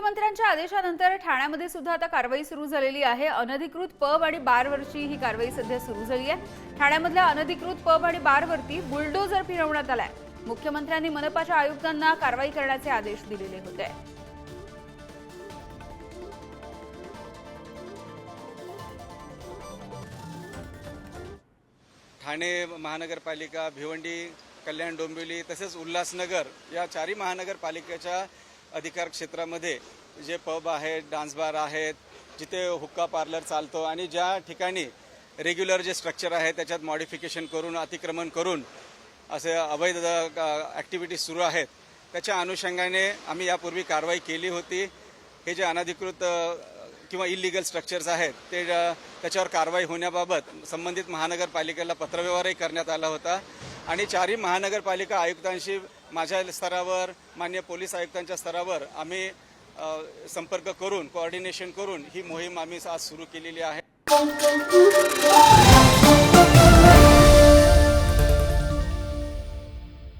मुख्यमंत्र्यांच्या आदेशानंतर ठाण्यामध्ये सुद्धा आता कारवाई सुरू झालेली आहे. अनधिकृत पब आणि बारवरची ही कारवाई सध्या सुरू झाली आहे. ठाण्यामधल्या अनधिकृत पब आणि बारवरती बुलडोजर फिरवण्यात आलाय. मुख्यमंत्र्यांनी मनपाच्या आयुक्तांना कारवाई करण्याचे आदेश दिलेले होते. ठाणे महानगरपालिका भिवंडी कल्याण डोंबिवली तसेच उल्हासनगर या चारही महानगरपालिकेच्या अधिकार क्षेत्रामध्ये जे पब आहेत डान्स बार आहेत जिथे हुक्का पार्लर चालतो आणि ज्या ठिकाणी रेग्युलर जे स्ट्रक्चर आहे त्याच्यात मॉडिफिकेशन करून अतिक्रमण करून असे अवैध ॲक्टिव्हिटीज सुरू आहेत. त्याच्या अनुषंगाने आम्ही यापूर्वी कारवाई केली होती. हे जे अनधिकृत किंवा इलिगल स्ट्रक्चर्स आहेत ते त्याच्यावर कारवाई होण्याबाबत संबंधित महानगरपालिकेला पत्रव्यवहारही करण्यात आला होता. आणि चारही महानगरपालिका आयुक्तांशी माझ्या स्तरावर मान्य पोलीस आयुक्तांच्या स्तरावर आम्ही संपर्क करून कोऑर्डिनेशन करून ही मोहीम आम्ही आज सुरू केलेली आहे.